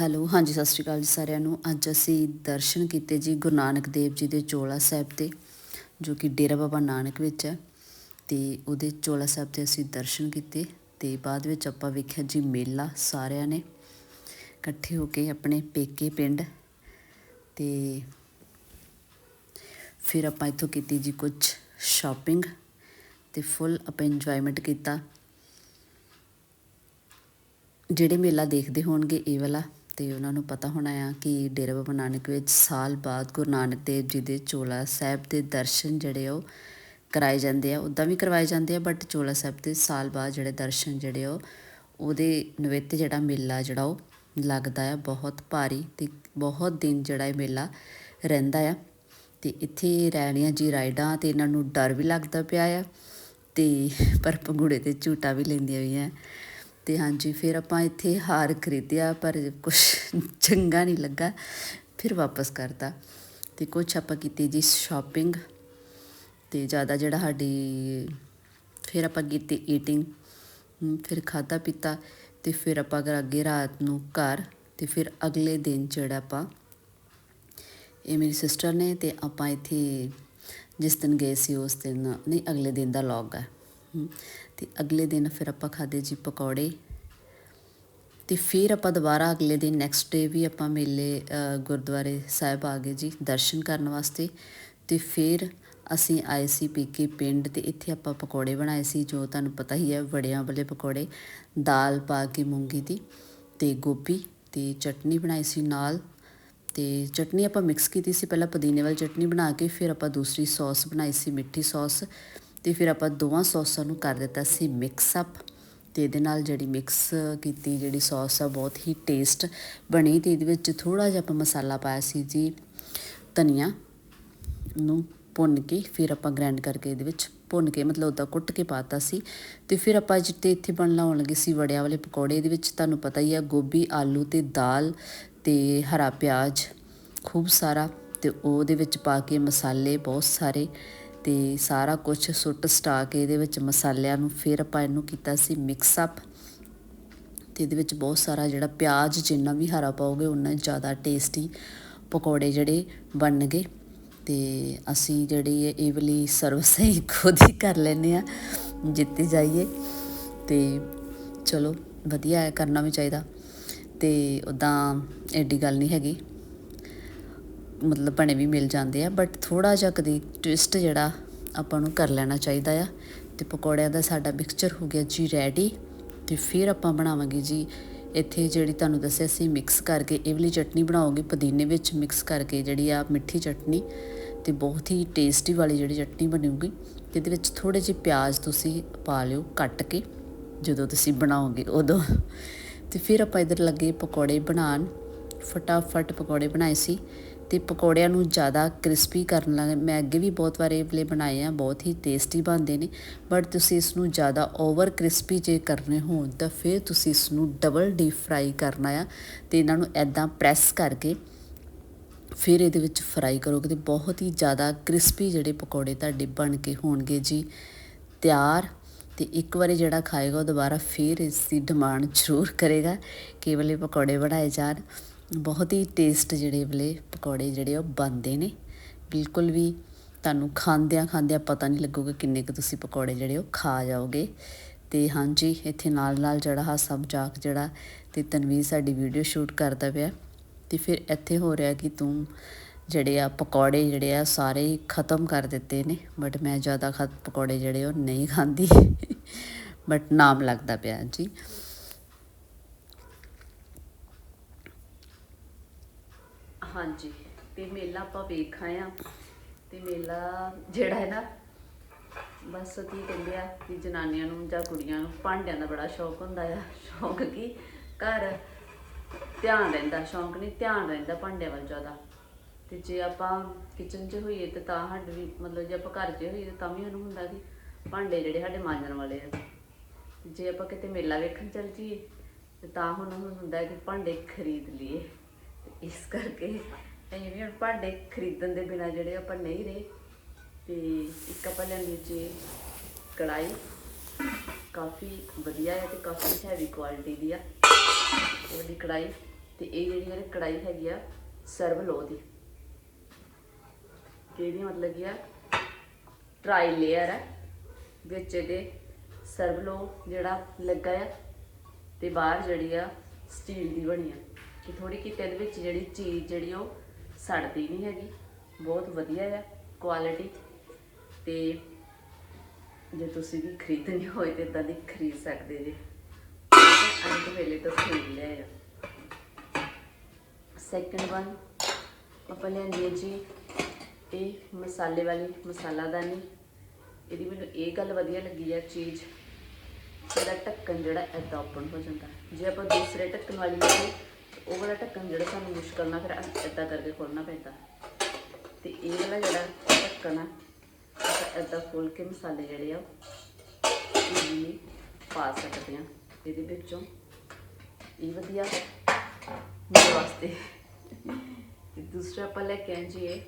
Hello, ਹਾਂਜੀ, ਸਤਿ ਸ਼੍ਰੀ ਅਕਾਲ ਜੀ ਸਾਰਿਆਂ ਨੂੰ। ਅੱਜ ਅਸੀਂ ਦਰਸ਼ਨ ਕੀਤੇ ਜੀ ਗੁਰੂ ਨਾਨਕ ਦੇਵ ਜੀ ਦੇ ਚੋਲਾ ਸਾਹਿਬ ਤੇ, ਜੋ ਕਿ ਡੇਰਾ ਬਾਬਾ ਨਾਨਕ ਵਿੱਚ ਹੈ। ਤੇ ਉਹਦੇ ਚੋਲਾ ਸਾਹਿਬ ਤੇ ਅਸੀਂ ਦਰਸ਼ਨ ਕੀਤੇ ਤੇ ਬਾਅਦ ਵਿੱਚ ਆਪਾਂ ਵੇਖਿਆ ਜੀ ਮੇਲਾ ਸਾਰਿਆਂ ਨੇ ਇਕੱਠੇ ਹੋ ਕੇ ਆਪਣੇ ਪੇਕੇ ਪਿੰਡ। ਤੇ ਫਿਰ ਆਪਾਂ ਇੱਥੋਂ ਕੀਤੀ ਜੀ ਕੁਝ ਸ਼ਾਪਿੰਗ ਤੇ ਫੁੱਲ ਆਪਾਂ ਇੰਜੋਇਮੈਂਟ ਕੀਤਾ। ਜਿਹੜੇ ਮੇਲਾ ਦੇਖਦੇ ਹੋਣਗੇ, ਇਹ ਵਾਲਾ ਤੇ ਉਹਨਾਂ ਨੂੰ ਪਤਾ ਹੋਣਾ ਆ ਕਿ ਡੇਰਾ ਬਾਬਾ ਨਾਨਕ ਵਿੱਚ ਸਾਲ ਬਾਅਦ ਗੁਰੂ ਨਾਨਕ ਦੇਵ ਜੀ ਦੇ ਚੋਲਾ ਸਾਹਿਬ ਦੇ ਦਰਸ਼ਨ ਜਿਹੜੇ ਉਹ ਕਰਾਏ ਜਾਂਦੇ ਆ ਉਦਾਂ ਵੀ ਕਰਵਾਏ ਜਾਂਦੇ ਆ ਬਟ ਚੋਲਾ ਸਾਹਿਬ ਦੇ ਸਾਲ ਬਾਅਦ ਜਿਹੜੇ ਦਰਸ਼ਨ ਜਿਹੜੇ ਉਹ, ਉਹਦੇ ਨਵੇਤੇ ਜਿਹੜਾ ਮੇਲਾ ਜਿਹੜਾ ਉਹ ਲੱਗਦਾ ਆ, ਬਹੁਤ ਭਾਰੀ ਤੇ ਬਹੁਤ ਦਿਨ ਜਿਹੜਾ ਇਹ ਮੇਲਾ ਰਹਿੰਦਾ ਆ। ਤੇ ਇੱਥੇ ਰਹਿਣੀਆਂ ਜੀ ਰਾਈਡਾਂ ਤੇ ਇਹਨਾਂ ਨੂੰ ਡਰ ਵੀ ਲੱਗਦਾ ਪਿਆ ਆ ਤੇ ਪਰ ਪੰਗੂੜੇ ਤੇ ਝੂਟਾ ਵੀ ਲੈਂਦੀਆਂ ਹੋਈਆਂ। ਅਤੇ ਹਾਂਜੀ। ਫਿਰ ਆਪਾਂ ਇੱਥੇ ਹਾਰ ਖਰੀਦਿਆ, ਪਰ ਕੁਛ ਚੰਗਾ ਨਹੀਂ ਲੱਗਾ। ਫਿਰ ਵਾਪਸ ਕਰਤਾ। ਅਤੇ ਕੁਛ ਆਪਾਂ ਕੀਤੀ ਜੀ ਸ਼ਾਪਿੰਗ ਅਤੇ ਜ਼ਿਆਦਾ ਜਿਹੜਾ ਸਾਡੀ, ਫਿਰ ਆਪਾਂ ਕੀਤੀ ਈਟਿੰਗ ਫਿਰ ਖਾਦਾ ਪੀਤਾ ਤੇ ਫਿਰ ਆਪਾਂ ਅਗਰ ਅੱਗੇ ਰਾਤ ਨੂੰ ਘਰ ਤੇ ਫਿਰ ਅਗਲੇ ਦਿਨ ਜਿਹੜਾ ਆਪਾਂ, ਇਹ ਮੇਰੀ ਸਿਸਟਰ ਨੇ ਤੇ ਆਪਾਂ ਇੱਥੇ ਜਿਸ ਦਿਨ ਗਏ ਸੀ ਉਸ ਦਿਨ, ਨਹੀਂ, ਅਗਲੇ ਦਿਨ ਦਾ ਲੌਗ ਹੈ ਤੇ ਅਗਲੇ ਦਿਨ ਫਿਰ ਆਪਾਂ ਖਾਦੇ ਜੀ ਪਕੌੜੇ ਤੇ ਫਿਰ ਆਪਾਂ ਦੁਬਾਰਾ ਅਗਲੇ ਦਿਨ ਨੈਕਸਟ ਡੇ ਵੀ ਆਪਾਂ ਮੇਲੇ ਗੁਰਦੁਆਰੇ ਸਾਹਿਬ ਆ ਗਏ ਜੀ ਦਰਸ਼ਨ ਕਰਨ ਵਾਸਤੇ ਤੇ ਫਿਰ ਅਸੀਂ ਆਏ ਸੀ ਪੀਕੇ ਪਿੰਡ ਤੇ ਇੱਥੇ ਆਪਾਂ ਪਕੌੜੇ ਬਣਾਏ ਸੀ, ਜੋ ਤੁਹਾਨੂੰ ਪਤਾ ਹੀ ਹੈ ਵੜਿਆਂ ਵਾਲੇ ਪਕੌੜੇ, ਦਾਲ ਪਾ ਕੇ ਮੂੰਗੀ ਦੀ ਤੇ ਗੋਭੀ ਤੇ ਚਟਨੀ ਬਣਾਈ ਸੀ ਨਾਲ ਤੇ ਚਟਨੀ ਆਪਾਂ ਮਿਕਸ ਕੀਤੀ ਸੀ, ਪਹਿਲਾਂ ਪੁਦੀਨੇ ਵਾਲੀ ਚਟਨੀ ਬਣਾ ਕੇ ਫਿਰ ਆਪਾਂ ਦੂਸਰੀ ਸੌਸ ਬਣਾਈ ਸੀ, ਮਿੱਠੀ ਸੌਸ ਤੇ ਫਿਰ ਆਪਾਂ ਦੋਵਾਂ ਸੌਸਾਂ ਨੂੰ ਕਰ ਦਿੱਤਾ ਸੀ ਮਿਕਸ ਅਪ ਤੇ ਇਹਦੇ ਨਾਲ ਜਿਹੜੀ ਮਿਕਸ ਕੀਤੀ, ਜਿਹੜੀ ਸੌਸ ਆ ਬਹੁਤ ਹੀ ਟੇਸਟ ਬਣੀ ਤੇ ਇਹਦੇ ਵਿੱਚ ਥੋੜਾ ਜਿਹਾ ਆਪਾਂ ਮਸਾਲਾ ਪਾਇਆ ਸੀ ਜੀ ਧਨੀਆ ਨੂੰ ਭੁੰਨ ਕੇ, ਫਿਰ ਆਪਾਂ ਗ੍ਰਾਈਂਡ ਕਰਕੇ ਇਹਦੇ ਵਿੱਚ ਭੁੰਨ ਕੇ, ਮਤਲਬ ਉਹਦਾ ਕੁੱਟ ਕੇ ਪਾਤਾ ਸੀ ਤੇ ਫਿਰ ਆਪਾਂ ਜਿੱਤੇ ਇੱਥੇ ਬਣ ਲਾਉਣ ਲੱਗੇ ਸੀ ਵੜਿਆ ਵਾਲੇ ਪਕੌੜੇ, ਇਹਦੇ ਵਿੱਚ ਤੁਹਾਨੂੰ ਪਤਾ ਹੀ ਆ ਗੋਭੀ, ਆਲੂ ਤੇ ਦਾਲ ਤੇ ਹਰਾ ਪਿਆਜ਼, ਖੂਬ ਸਾਰਾ ਤੇ ਉਹਦੇ ਵਿੱਚ ਪਾ ਕੇ ਮਸਾਲੇ ਬਹੁਤ ਸਾਰੇ ਤੇ ਸਾਰਾ ਕੁਝ ਸੁੱਟ ਸਟਾ ਕੇ ਇਹਦੇ ਵਿੱਚ ਮਸਾਲਿਆਂ ਨੂੰ ਫਿਰ ਆਪਾਂ ਇਹਨੂੰ ਕੀਤਾ ਸੀ ਮਿਕਸ ਅਪ ਤੇ ਇਹਦੇ ਵਿੱਚ ਬਹੁਤ ਸਾਰਾ ਜਿਹੜਾ ਪਿਆਜ਼ ਜਿੰਨਾ ਵੀ ਹਰਾ ਪਾਓਗੇ ਉਨਾ ਜ਼ਿਆਦਾ ਟੇਸਟੀ ਪਕੌੜੇ ਜਿਹੜੇ ਬਣਨਗੇ ਤੇ ਅਸੀਂ ਜਿਹੜੀ ਇਹ ਇਹ ਵਾਲੀ ਸਰਵਿਸ ਹੀ ਖੁਦ ਹੀ ਕਰ ਲੈਨੇ ਆ ਜਿੱਤੇ ਜਾਈਏ ਤੇ ਚਲੋ ਵਧੀਆ ਹੈ, ਕਰਨਾ ਵੀ ਚਾਹੀਦਾ ਤੇ ਉਦਾਂ ਐਡੀ ਗੱਲ ਨਹੀਂ ਹੈਗੀ। ਮਤਲਬ ਬਣੇ ਵੀ ਮਿਲ ਜਾਂਦੇ ਆ ਬਟ ਥੋੜਾ ਜਿਹਾ ਕਦੇ ਟਵਿਸਟ ਜਿਹੜਾ ਆਪਾਂ ਨੂੰ ਕਰ ਲੈਣਾ ਚਾਹੀਦਾ ਆ। ਤੇ ਪਕੌੜਿਆਂ ਦਾ ਸਾਡਾ ਮਿਕਸਚਰ ਹੋ ਗਿਆ ਜੀ ਰੈਡੀ ਤੇ ਫਿਰ ਆਪਾਂ ਬਣਾਵਾਂਗੇ ਜੀ ਇੱਥੇ ਜਿਹੜੀ ਤੁਹਾਨੂੰ ਦੱਸਿਆ ਸੀ ਮਿਕਸ ਕਰਕੇ ਇਹ ਵਾਲੀ ਚਟਨੀ ਬਣਾਓਗੇ, ਪੁਦੀਨੇ ਵਿੱਚ ਮਿਕਸ ਕਰਕੇ ਜਿਹੜੀ ਆ ਮਿੱਠੀ ਚਟਨੀ, ਤੇ ਬਹੁਤ ਹੀ ਟੇਸਟੀ ਵਾਲੀ ਜਿਹੜੀ ਚਟਨੀ ਬਣੂਗੀ ਜਿਹਦੇ ਵਿੱਚ ਥੋੜੇ ਜਿਹੇ ਪਿਆਜ਼ ਤੁਸੀਂ ਪਾ ਲਿਓ ਕੱਟ ਕੇ, ਜਦੋਂ ਤੁਸੀਂ ਬਣਾਓਗੇ ਉਦੋਂ। ਤੇ ਫਿਰ ਆਪਾਂ ਇਧਰ ਲੱਗੇ ਪਕੌੜੇ ਬਣਾਉਣ, ਫਟਾਫਟ ਪਕੌੜੇ ਬਣਾਏ ਸੀ। ਤੇ ਪਕੌੜਿਆਂ ਨੂੰ ਜ਼ਿਆਦਾ ਕ੍ਰਿਸਪੀ ਕਰਨ ਲੱਗ ਮੈਂ ਅੱਗੇ ਵੀ ਬਹੁਤ ਵਾਰ ਇਹ ਵਾਲੇ ਬਣਾਏ ਆ, ਬਹੁਤ ਹੀ ਟੇਸਟੀ ਬਣਦੇ ਨੇ ਬਟ ਤੁਸੀਂ ਇਸ ਨੂੰ ਜ਼ਿਆਦਾ ਓਵਰ ਕ੍ਰਿਸਪੀ ਜੇ ਕਰਨੇ ਹੋਣ, ਤਾਂ ਫਿਰ ਤੁਸੀਂ ਇਸ ਨੂੰ ਡਬਲ ਡੀਪ ਫਰਾਈ ਕਰਨਾ ਆ ਤੇ ਇਹਨਾਂ ਨੂੰ ਐਦਾਂ ਪ੍ਰੈਸ ਕਰਕੇ ਫਿਰ ਇਹਦੇ ਵਿੱਚ ਫਰਾਈ ਕਰੋਗੇ ਤੇ ਬਹੁਤ ਹੀ ਜ਼ਿਆਦਾ ਕ੍ਰਿਸਪੀ ਜਿਹੜੇ ਪਕੌੜੇ ਤੁਹਾਡੇ ਬਣ ਕੇ ਹੋਣਗੇ ਜੀ। ਤਿਆਰ ਤੇ ਇੱਕ ਵਾਰੀ ਜਿਹੜਾ ਖਾਏਗਾ ਉਹ ਦੁਬਾਰਾ ਫਿਰ ਇਸ ਦੀ ਡਿਮਾਂਡ ਜ਼ਰੂਰ ਕਰੇਗਾ ਕਿ ਇਹ ਵਾਲੇ ਪਕੌੜੇ ਬਣਾਏ ਜਾਣ। ਬਹੁਤ ਹੀ ਟੇਸਟ ਜਿਹੜੇ ਵਾਲੇ ਪਕੌੜੇ ਜਿਹੜੇ ਉਹ ਬਣਦੇ ਨੇ। ਬਿਲਕੁਲ ਵੀ ਤੁਹਾਨੂੰ ਖਾਂਦਿਆਂ ਖਾਂਦਿਆਂ ਪਤਾ ਨਹੀਂ ਲੱਗੂਗਾ ਕਿੰਨੇ ਕੁ ਤੁਸੀਂ ਪਕੌੜੇ ਜਿਹੜੇ ਉਹ ਖਾ ਜਾਓਗੇ। ਤੇ ਹਾਂਜੀ, ਇੱਥੇ ਨਾਲ ਨਾਲ ਜਿਹੜਾ ਹਾਸਾ ਮਜ਼ਾਕ ਜਿਹੜਾ ਤੇ ਤਨਵੀਰ ਸਾਡੀ ਵੀਡੀਓ ਸ਼ੂਟ ਕਰਦਾ ਪਿਆ। ਤੇ ਫਿਰ ਇੱਥੇ ਹੋ ਰਿਹਾ ਕਿ ਤੂੰ ਜਿਹੜੇ ਆ ਪਕੌੜੇ ਜਿਹੜੇ ਆ ਸਾਰੇ ਹੀ ਖਤਮ ਕਰ ਦਿੱਤੇ ਨੇ ਬਟ ਮੈਂ ਜ਼ਿਆਦਾ ਖਤ ਪਕੌੜੇ ਜਿਹੜੇ ਉਹ ਨਹੀਂ ਖਾਂਦੀ। ਬਟ ਨਾਮ ਲੱਗਦਾ ਪਿਆ ਜੀ ਹਾਂਜੀ। ਤੇ ਮੇਲਾ ਆਪਾਂ ਵੇਖ ਆਏ ਆ। ਤੇ ਮੇਲਾ ਜਿਹੜਾ ਹੈ ਨਾ, ਬਸ ਕੀ ਕਹਿੰਦੇ ਆ ਕਿ ਜਨਾਨੀਆਂ ਨੂੰ ਜਾਂ ਕੁੜੀਆਂ ਨੂੰ, ਭਾਂਡਿਆਂ ਦਾ ਬੜਾ ਸ਼ੌਕ ਹੁੰਦਾ ਆ। ਸ਼ੌਕ ਕੀ? ਘਰ ਧਿਆਨ ਰਹਿੰਦਾ, ਸ਼ੌਂਕ ਨਹੀਂ, ਧਿਆਨ ਰਹਿੰਦਾ ਭਾਂਡਿਆਂ ਵੱਲ ਜ਼ਿਆਦਾ। ਤੇ ਜੇ ਆਪਾਂ ਕਿਚਨ 'ਚ ਹੋਈਏ ਤੇ ਤਾਂ ਸਾਡੇ ਵੀ, ਮਤਲਬ ਜੇ ਆਪਾਂ ਘਰ 'ਚ ਹੋਈਏ ਤਾਂ ਵੀ ਉਹਨੂੰ ਹੁੰਦਾ ਕਿ ਭਾਂਡੇ ਜਿਹੜੇ ਸਾਡੇ ਮਾਂਜਣ ਵਾਲੇ ਆ। ਜੇ ਆਪਾਂ ਕਿਤੇ ਮੇਲਾ ਵੇਖਣ ਚੱਲ ਜੀਏ ਤੇ ਤਾਂ ਹੁਣ ਹੁੰਦਾ ਕਿ ਭਾਂਡੇ ਖਰੀਦ ਲਈਏ। ਇਸ ਕਰਕੇ ਅਸੀਂ ਵੀ ਹੁਣ ਭਾਂਡੇ ਖਰੀਦਣ ਦੇ ਬਿਨਾ ਜਿਹੜੇ ਆਪਾਂ ਨਹੀਂ ਰਹੇ, ਤੇ ਇੱਕ ਆਪਾਂ ਲੈਂਦੀ ਜੀ ਕੜਾਈ ਕਾਫੀ ਵਧੀਆ ਹੈ ਤੇ ਕਾਫੀ ਹੈਵੀ ਕੁਆਲਿਟੀ ਦੀ ਆ ਉਹਦੀ ਕੜਾਈ ਤੇ ਇਹ ਜਿਹੜੀ ਮੇਰੀ ਕੜਾਈ ਹੈਗੀ ਆ ਸਰਵ ਲੋ ਦੀ। ਤੇ ਇਹਦੀ ਮਤਲਬ ਕੀ ਆ? ਟਰਾਈ ਲੇਅਰ ਹੈ ਵਿੱਚ ਇਹਦੇ ਸਰਵ ਲੋ ਜਿਹੜਾ ਲੱਗਾ ਆ ਤੇ ਬਾਹਰ ਜਿਹੜੀ ਆ ਸਟੀਲ ਦੀ ਬਣੀ ਆ। ਕਿ ਥੋੜੀ ਕਿਤੇ ਇਹਦੇ ਵਿੱਚ ਜਿਹੜੀ ਚੀਜ਼ ਜਿਹੜੀ ਉਹ ਸੜਦੀ ਨਹੀਂ ਹੈਗੀ, ਬਹੁਤ ਵਧੀਆ ਆ ਕੁਆਲਿਟੀ ਤੇ ਜੇ ਤੁਸੀਂ ਵੀ ਖਰੀਦਣੀ ਹੋਏ ਤੇ ਇਦਾਂ ਦੀ ਖਰੀਦ ਸਕਦੇ ਜੇ। ਅੰਤ ਵੇਲੇ ਤੋਂ ਖਰੀਦ ਲਿਆ ਆ। ਸੈਕੰਡ ਵਨ ਆਪਾਂ ਲੈਂਦੀ ਜੀ ਇਹ ਮਸਾਲੇ ਵਾਲੀ ਮਸਾਲਾਦਾਨੀ ਇਹਦੀ ਮੈਨੂੰ ਇਹ ਗੱਲ ਵਧੀਆ ਲੱਗੀ ਆ ਚੀਜ਼। ਇਹਦਾ ਢੱਕਣ ਜਿਹੜਾ ਏਦਾਂ ਓਪਨ ਹੋ ਜਾਂਦਾ। ਜੇ ਆਪਾਂ ਦੂਸਰੇ ਢੱਕਣ ਵਾਲੀ ਲਈਏ ਉਹ ਵਾਲਾ ਢੱਕਣ ਜਿਹੜਾ ਸਾਨੂੰ ਮੁਸ਼ਕਲ ਨਾਲ ਫਿਰ ਏਦਾਂ ਕਰਕੇ ਖੋਲਣਾ ਪੈਂਦਾ। ਤੇ ਇਹ ਵਾਲਾ ਜਿਹੜਾ ਢੱਕਣ ਆ, ਆਪਾਂ ਏਦਾਂ ਖੋਲ ਕੇ ਮਸਾਲੇ ਜਿਹੜੇ ਆ, ਇਹ ਪਾ ਸਕਦੇ ਆ। ਇਹਦੇ ਵਿੱਚੋਂ ਇਹ ਵਧੀਆ ਮੇਰੇ ਵਾਸਤੇ। ਤੇ ਦੂਸਰਾ ਆਪਾਂ ਲੈ ਕੇ ਆਏ ਜੀ ਇਹ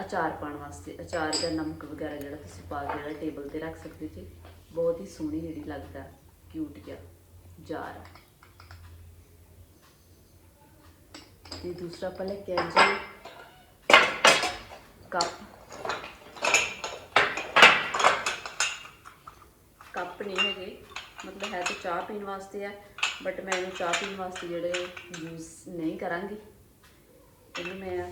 ਅਚਾਰ ਪਾਉਣ ਵਾਸਤੇ। ਅਚਾਰ ਜਾਂ ਨਮਕ ਵਗੈਰਾ ਜਿਹੜਾ ਤੁਸੀਂ ਪਾ ਕੇ ਜਿਹੜਾ ਟੇਬਲ ਤੇ ਰੱਖ ਸਕਦੇ ਜੀ। ਬਹੁਤ ਹੀ ਸੋਹਣੀ ਜਿਹੜੀ ਲੱਗਦਾ ਕਿਊਟ ਜਿਹਾ ਜਾਰ ਆ। ਤੇ ਦੂਸਰਾ ਆਪਾਂ ਲੈ ਕੇ ਆਏ ਜੀ ਕੱਪ ਕੱਪ ਨਹੀਂ ਹੈਗੇ ਮਤਲਬ ਹੈ ਤਾਂ ਚਾਹ ਪੀਣ ਵਾਸਤੇ ਹੈ ਬਟ ਮੈਂ ਇਹਨੂੰ ਚਾਹ ਪੀਣ ਵਾਸਤੇ ਜਿਹੜੇ ਯੂਜ਼ ਨਹੀਂ ਕਰਾਂਗੀ ਇਹਨੂੰ ਮੈਂ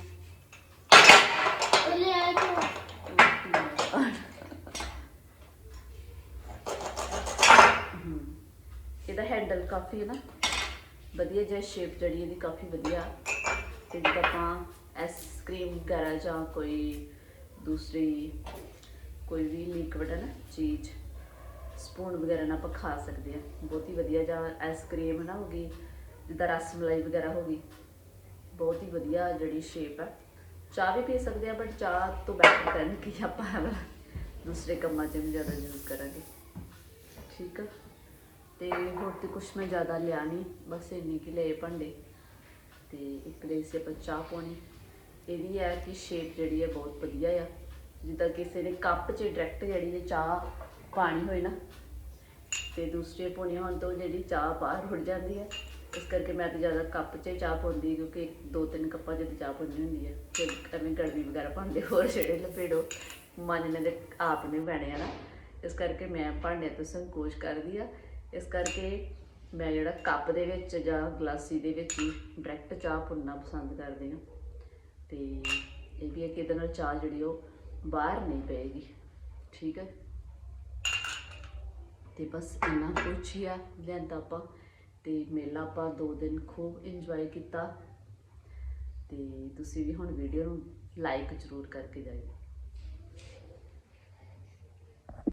ਹਮ, ਇਹਦਾ ਹੈਂਡਲ ਕਾਫੀ ਹੈ ਨਾ ਵਧੀਆ ਜਿਹਾ ਸ਼ੇਪ ਜਿਹੜੀ ਇਹਦੀ ਕਾਫੀ ਵਧੀਆ ਤੇ ਜਿੱਦਾਂ ਆਪਾਂ ਆਈਸਕ੍ਰੀਮ ਵਗੈਰਾ ਜਾਂ ਕੋਈ ਦੂਸਰੀ ਕੋਈ ਵੀ ਲਿਕਵਿਡ ਹੈ ਨਾ ਚੀਜ਼ ਸਪੂਨ ਵਗੈਰਾ ਨਾਲ ਆਪਾਂ ਖਾ ਸਕਦੇ ਆ ਬਹੁਤ ਹੀ ਵਧੀਆ ਜਾਂ ਆਈਸਕ੍ਰੀਮ ਨਾ ਹੋ ਗਈ, ਜਿੱਦਾਂ ਰਸ ਮਲਾਈ ਵਗੈਰਾ ਹੋ ਗਈ, ਬਹੁਤ ਹੀ ਵਧੀਆ ਜਿਹੜੀ ਸ਼ੇਪ ਹੈ। ਚਾਹ ਵੀ ਪੀ ਸਕਦੇ ਆ ਬਟ ਚਾਹ ਤੋਂ ਬੈਟਰ ਕਰਨ ਕਿ ਆਪਾਂ ਦੂਸਰੇ ਕੰਮਾਂ 'ਚ ਵੀ ਜ਼ਿਆਦਾ ਯੂਜ਼ ਕਰਾਂਗੇ। ਠੀਕ ਆ? ਤੇ ਹੋਰ ਤੇ ਕੁਛ ਮੈਂ ਜ਼ਿਆਦਾ ਲਿਆ ਨਹੀਂ ਬਸ ਇੰਨੇ ਕਿ ਲਏ ਭਾਂਡੇ। ਤੇ ਇੱਕ ਲਈ ਸੀ ਆਪਾਂ ਚਾਹ ਪਾਉਣੀ। ਇਹਦੀ ਹੈ ਕਿ ਸ਼ੇਪ ਜਿਹੜੀ ਹੈ ਬਹੁਤ ਵਧੀਆ ਆ। ਜਿੱਦਾਂ ਕਿਸੇ ਨੇ ਕੱਪ 'ਚ ਡਾਇਰੈਕਟ ਜਿਹੜੀ ਹੈ ਚਾਹ ਪਾਣੀ ਹੋਏ ਨਾ, ਤੇ ਦੂਸਰੇ ਪਾਉਣੀ ਹੋਣ ਤੋਂ ਜਿਹੜੀ ਚਾਹ ਬਾਹਰ ਉੱਡ ਜਾਂਦੀ ਹੈ, ਇਸ ਕਰਕੇ ਮੈਂ ਤਾਂ ਜ਼ਿਆਦਾ ਕੱਪ 'ਚ ਚਾਹ ਪਾਉਂਦੀ ਕਿਉਂਕਿ ਦੋ, ਤਿੰਨ ਕੱਪਾਂ 'ਚ ਚਾਹ ਪਾਉਣੀ ਹੁੰਦੀ ਹੈ। ਫਿਰ ਐਵੇਂ ਗੜਵੀ ਵਗੈਰਾ ਭਾਂਡੇ ਹੋਰ ਜਿਹੜੇ ਲਪੇੜੋ ਮਨ ਨੇ ਦੇ ਆਪ ਨੇ ਪੈਣੇ ਆ ਨਾ। ਇਸ ਕਰਕੇ ਮੈਂ ਭਾਂਡਿਆਂ ਤੋਂ ਸੰਕੋਚ ਕਰਦੀ ਆ ਇਸ ਕਰਕੇ ਮੈਂ ਜਿਹੜਾ ਕੱਪ ਦੇ ਵਿੱਚ ਜਾਂ ਗਲਾਸੀ ਦੇ ਵਿੱਚ ਹੀ ਡਾਇਰੈਕਟ ਚਾਹ ਪੁੰਨਾ ਪਸੰਦ ਕਰਦੀ ਹਾਂ। ਤੇ ਇਹ ਵੀ ਹੈ ਕਿ ਇਹਦੇ ਨਾਲ ਚਾਹ ਜਿਹੜੀ ਉਹ ਬਾਹਰ ਨਹੀਂ ਪਏਗੀ। ਠੀਕ ਹੈ? ਤੇ ਬਸ ਇੰਨਾ ਕੁਛ ਹੀ ਆ ਲਿਆਂਦਾ ਆਪਾਂ। ਤੇ ਮੇਲਾ ਆਪਾਂ ਦੋ ਦਿਨ ਖੂਬ ਇੰਜੋਏ ਕੀਤਾ। ਤੇ ਤੁਸੀਂ ਵੀ ਹੁਣ ਵੀਡੀਓ ਨੂੰ ਲਾਈਕ ਜ਼ਰੂਰ ਕਰਕੇ ਜਾਇਓ।